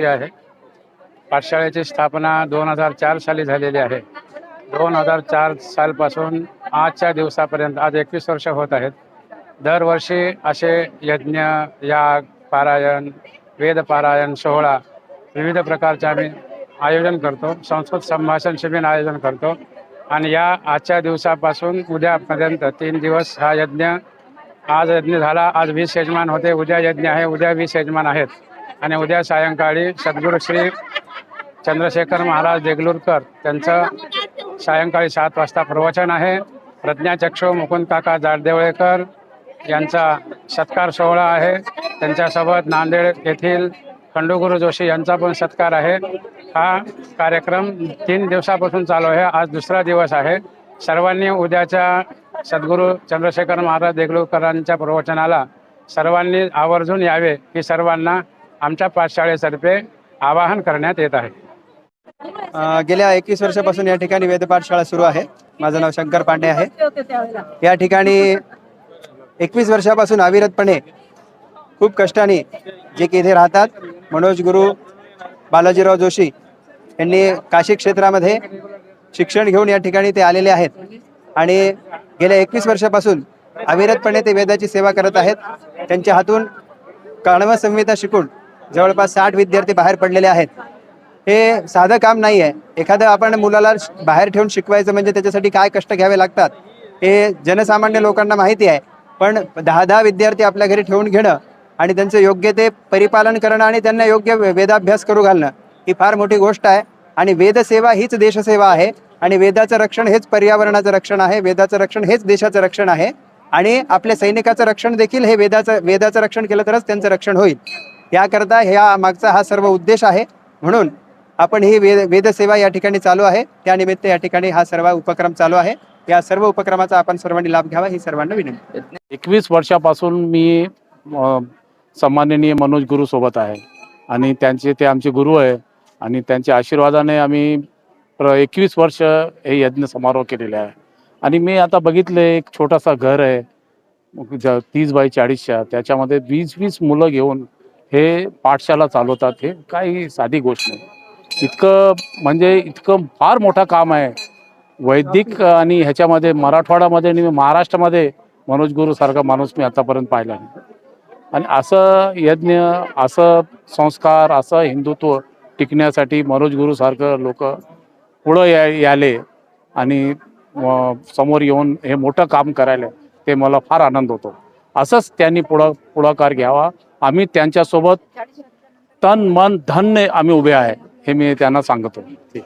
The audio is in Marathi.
वर्षीय आहे. पाठशाळेची स्थापना दोन हजार चार साली झालेली आहे. दोन हजार चार सालपासून आजच्या दिवसापर्यंत आज एकवीस वर्ष होत आहेत. दरवर्षी असे यज्ञ याग पारायण वेदपारायण सोहळा विविध प्रकारचे आम्ही आयोजन करतो. संस्कृत संभाषण शिबिर आयोजन करतो. आणि या आजच्या दिवसापासून उद्यापर्यंत तीन दिवस हा यज्ञ आज यज्ञ झाला. आज वीस यजमान होते. उद्या यज्ञ आहे. उद्या वीस यजमान आहेत. आणि उद्या सायंकाळी सद्गुरू श्री चंद्रशेखर महाराज देगलूरकर त्यांचं सायंकाळी सात वाजता प्रवचन आहे. प्रज्ञाचक्षु मुकुंद काका जाडदेवळेकर यांचा सत्कार सोहळा आहे. त्यांच्यासोबत नांदेड येथील खंडूगुरू जोशी यांचा पण सत्कार आहे. हा कार्यक्रम तीन दिवसापासून चालू आहे. आज दुसरा दिवस आहे. सर्वांनी उद्याच्या सद्गुरू चंद्रशेखर महाराज देगलूरकरांच्या प्रवचनाला सर्वांनी आवर्जून यावे की सर्वांना आमच्या पाठशाळेतर्फे आवाहन करण्यात येत आहे. अ, गेल्या एकवीस वर्षापासून या ठिकाणी वेदपाठशाळा सुरू आहे. माझं नाव शंकर पांडे आहे. या ठिकाणी एकवीस वर्षापासून अविरतपणे खूप कष्टाने जे की इथे राहतात मनोज गुरु बालाजीराव जोशी यांनी काशी क्षेत्रामध्ये शिक्षण घेऊन या ठिकाणी ते आलेले आहेत. आणि गेल्या एकवीस वर्षापासून अविरतपणे ते वेदाची सेवा करत आहेत. त्यांच्या हातून काणव संहिता शिकून जवळपास साठ विद्यार्थी बाहेर पडलेले आहेत. हे साधं काम नाही आहे. एखादं आपण मुलाला बाहेर ठेवून शिकवायचं म्हणजे त्याच्यासाठी काय कष्ट घ्यावे लागतात हे जनसामान्य लोकांना माहिती आहे. पण दहा दहा विद्यार्थी आपल्या घरी ठेवून घेणं आणि त्यांचं योग्य ते परिपालन करणं आणि त्यांना योग्य वेदाभ्यास करू घालणं ही फार मोठी गोष्ट आहे. आणि वेदसेवा हीच देशसेवा आहे आणि वेदाचं रक्षण हेच पर्यावरणाचं रक्षण आहे. वेदाचं रक्षण हेच देशाचं रक्षण आहे. आणि आपल्या सैनिकाचं रक्षण देखील हे वेदाचं वेदाचं रक्षण केलं तरच त्यांचं रक्षण होईल. याकरता ह्या मागचा हा सर्व उद्देश आहे. म्हणून आपण ही वेद वेदसेवा या ठिकाणी चालू आहे. त्यानिमित्त या ठिकाणी हा सर्व उपक्रम चालू आहे. या सर्व उपक्रमाचा आपण सर्वांनी लाभ घ्यावा ही सर्वांना विनंती. एकवीस वर्षापासून मी सन्माननीय मनोज गुरु सोबत आहे. आणि त्यांचे ते आमचे गुरु आहे. आणि त्यांच्या आशीर्वादाने आम्ही प्र एकवीस वर्ष हे यज्ञ समारोह केलेले आहे. आणि मी आता बघितले एक छोटासा घर आहे. ज- तीस बाय चाळीसच्या. त्याच्यामध्ये वीस वीस मुलं घेऊन हे पाठशाला चालवतात हे काही साधी गोष्ट नाही. इतकं म्हणजे इतकं फार मोठं काम आहे. वैदिक आणि ह्याच्यामध्ये मराठवाड्यामध्ये आणि महाराष्ट्रामध्ये मनोज गुरुसारखा माणूस मी आतापर्यंत पाहिला नाही. आणि असं यज्ञ असं संस्कार असं हिंदुत्व टिकण्यासाठी मनोज गुरुसारखं लोक पुढं या याले आणि समोर येऊन हे मोठं काम करायला ते मला फार आनंद होतो. असंच त्यांनी पुढं पुढाकार घ्यावा. आम्ही त्यांच्यासोबत तन मन धन्य आम्ही उभे आहे हे मी त्यांना सांगतो. ठीक